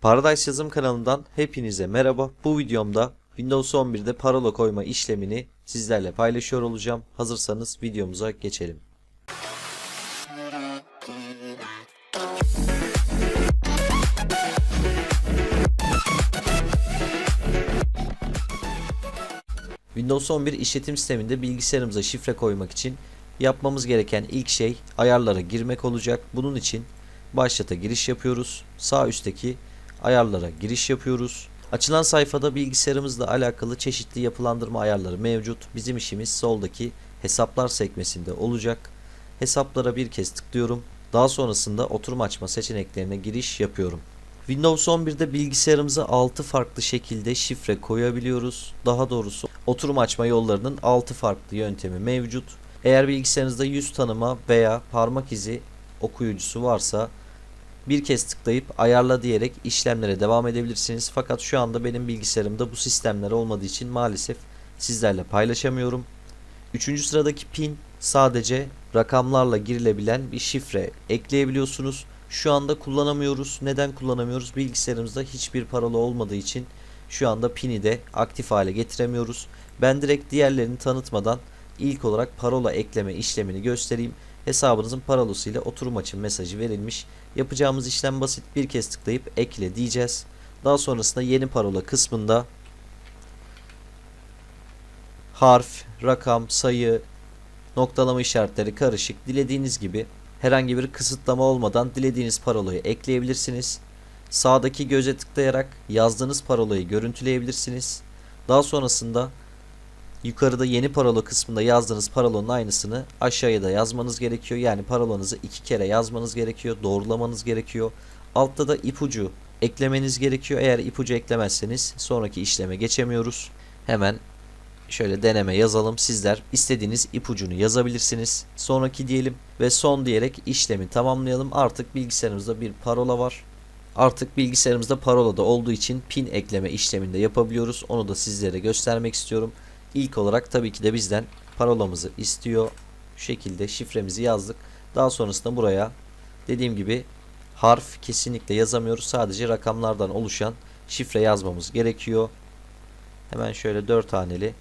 Paradise Yazım kanalından hepinize merhaba. Bu videomda Windows 11'de parola koyma işlemini sizlerle paylaşıyor olacağım. Hazırsanız videomuza geçelim. Windows 11 işletim sisteminde bilgisayarımıza şifre koymak için yapmamız gereken ilk şey ayarlara girmek olacak. Bunun için başlata giriş yapıyoruz. Sağ üstteki ayarlara giriş yapıyoruz. Açılan sayfada bilgisayarımızla alakalı çeşitli yapılandırma ayarları mevcut. Bizim işimiz soldaki hesaplar sekmesinde olacak. Hesaplara bir kez tıklıyorum. Daha sonrasında oturum açma seçeneklerine giriş yapıyorum. Windows 11'de bilgisayarımıza 6 farklı şekilde şifre koyabiliyoruz. Daha doğrusu oturum açma yollarının 6 farklı yöntemi mevcut. Eğer bilgisayarınızda yüz tanıma veya parmak izi okuyucusu varsa bir kez tıklayıp ayarla diyerek işlemlere devam edebilirsiniz. Fakat şu anda benim bilgisayarımda bu sistemler olmadığı için maalesef sizlerle paylaşamıyorum. Üçüncü sıradaki pin sadece rakamlarla girilebilen bir şifre ekleyebiliyorsunuz. Şu anda kullanamıyoruz. Neden kullanamıyoruz? Bilgisayarımızda hiçbir parola olmadığı için şu anda pini de aktif hale getiremiyoruz. Ben direkt diğerlerini tanıtmadan ilk olarak parola ekleme işlemini göstereyim. Hesabınızın parolasıyla oturum açın mesajı verilmiş. Yapacağımız işlem basit. Bir kez tıklayıp ekle diyeceğiz. Daha sonrasında yeni parola kısmında harf, rakam, sayı, noktalama işaretleri karışık dilediğiniz gibi herhangi bir kısıtlama olmadan dilediğiniz parolayı ekleyebilirsiniz. Sağdaki göze tıklayarak yazdığınız parolayı görüntüleyebilirsiniz. Daha sonrasında yukarıda yeni parola kısmında yazdığınız parolanın aynısını aşağıya da yazmanız gerekiyor. Yani parolanızı iki kere yazmanız gerekiyor, doğrulamanız gerekiyor. Altta da ipucu eklemeniz gerekiyor. Eğer ipucu eklemezseniz sonraki işleme geçemiyoruz. Hemen şöyle deneme yazalım. Sizler istediğiniz ipucunu yazabilirsiniz. Sonraki diyelim ve son diyerek işlemi tamamlayalım. Artık bilgisayarımızda bir parola var. Artık bilgisayarımızda parola da olduğu için pin ekleme işleminde yapabiliyoruz. Onu da sizlere göstermek istiyorum. İlk olarak tabii ki de bizden parolamızı istiyor. Şu şekilde şifremizi yazdık. Daha sonrasında buraya dediğim gibi harf kesinlikle yazamıyoruz. Sadece rakamlardan oluşan şifre yazmamız gerekiyor. Hemen şöyle 4 haneli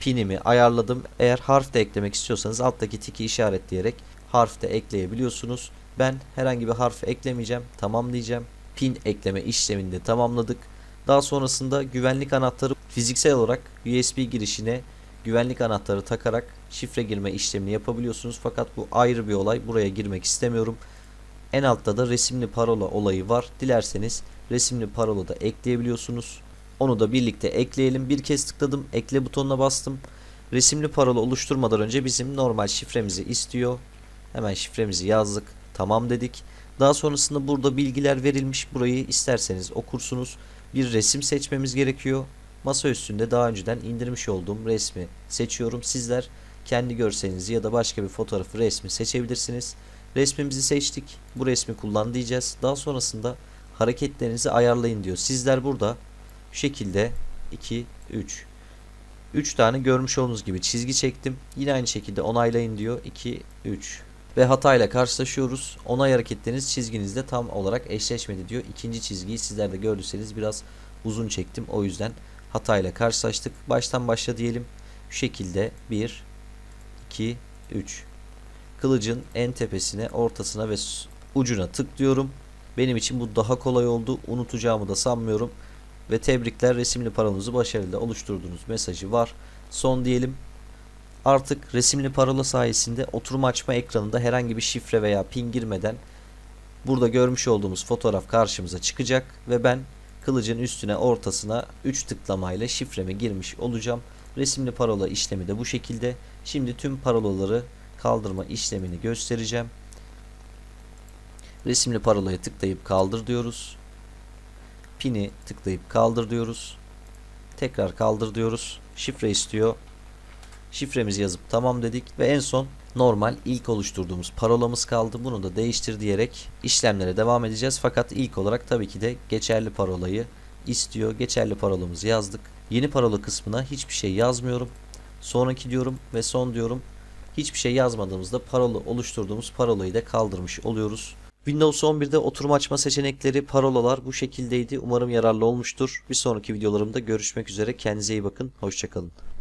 pinimi ayarladım. Eğer harf de eklemek istiyorsanız alttaki tiki işaretleyerek harf de ekleyebiliyorsunuz. Ben herhangi bir harf eklemeyeceğim. Tamam diyeceğim. Pin ekleme işlemini de tamamladık. Daha sonrasında güvenlik anahtarı fiziksel olarak USB girişine güvenlik anahtarı takarak şifre girme işlemini yapabiliyorsunuz. Fakat bu ayrı bir olay. Buraya girmek istemiyorum. En altta da resimli parola olayı var. Dilerseniz resimli parola da ekleyebiliyorsunuz. Onu da birlikte ekleyelim. Bir kez tıkladım. Ekle butonuna bastım. Resimli parola oluşturmadan önce bizim normal şifremizi istiyor. Hemen şifremizi yazdık. Tamam dedik. Daha sonrasında burada bilgiler verilmiş. Burayı isterseniz okursunuz. Bir resim seçmemiz gerekiyor. Masa üstünde daha önceden indirmiş olduğum resmi seçiyorum. Sizler kendi görselinizi ya da başka bir fotoğrafı resmi seçebilirsiniz. Resmimizi seçtik. Bu resmi kullan diyeceğiz. Daha sonrasında hareketlerinizi ayarlayın diyor. Sizler burada şu şekilde 2 3 3 tane görmüş olduğunuz gibi çizgi çektim. Yine aynı şekilde onaylayın diyor. 2 3 ve hatayla karşılaşıyoruz. Onay hareketleriniz çizginizde tam olarak eşleşmedi diyor. İkinci çizgiyi sizler de gördüyseniz biraz uzun çektim. O yüzden hatayla karşılaştık. Baştan başla diyelim. Şu şekilde 1 2 3 Kılıcın en tepesine, ortasına ve ucuna tıklıyorum. Benim için bu daha kolay oldu. Unutacağımı da sanmıyorum. Ve tebrikler resimli parolanızı başarıyla oluşturduğunuz mesajı var. Son diyelim. Artık resimli parola sayesinde oturum açma ekranında herhangi bir şifre veya pin girmeden burada görmüş olduğumuz fotoğraf karşımıza çıkacak ve ben kılıcın üstüne ortasına 3 tıklamayla şifremi girmiş olacağım. Resimli parola işlemi de bu şekilde. Şimdi tüm parolaları kaldırma işlemini göstereceğim. Resimli parolaya tıklayıp kaldır diyoruz. Pini tıklayıp kaldır diyoruz. Tekrar kaldır diyoruz. Şifre istiyor. Şifremizi yazıp tamam dedik ve en son normal ilk oluşturduğumuz parolamız kaldı. Bunu da değiştir diyerek işlemlere devam edeceğiz. Fakat ilk olarak tabii ki de geçerli parolayı istiyor. Geçerli parolamızı yazdık. Yeni parola kısmına hiçbir şey yazmıyorum. Sonraki diyorum ve son diyorum. Hiçbir şey yazmadığımızda parola oluşturduğumuz parolayı da kaldırmış oluyoruz. Windows 11'de oturum açma seçenekleri, parolalar bu şekildeydi. Umarım yararlı olmuştur. Bir sonraki videolarımda görüşmek üzere. Kendinize iyi bakın. Hoşçakalın.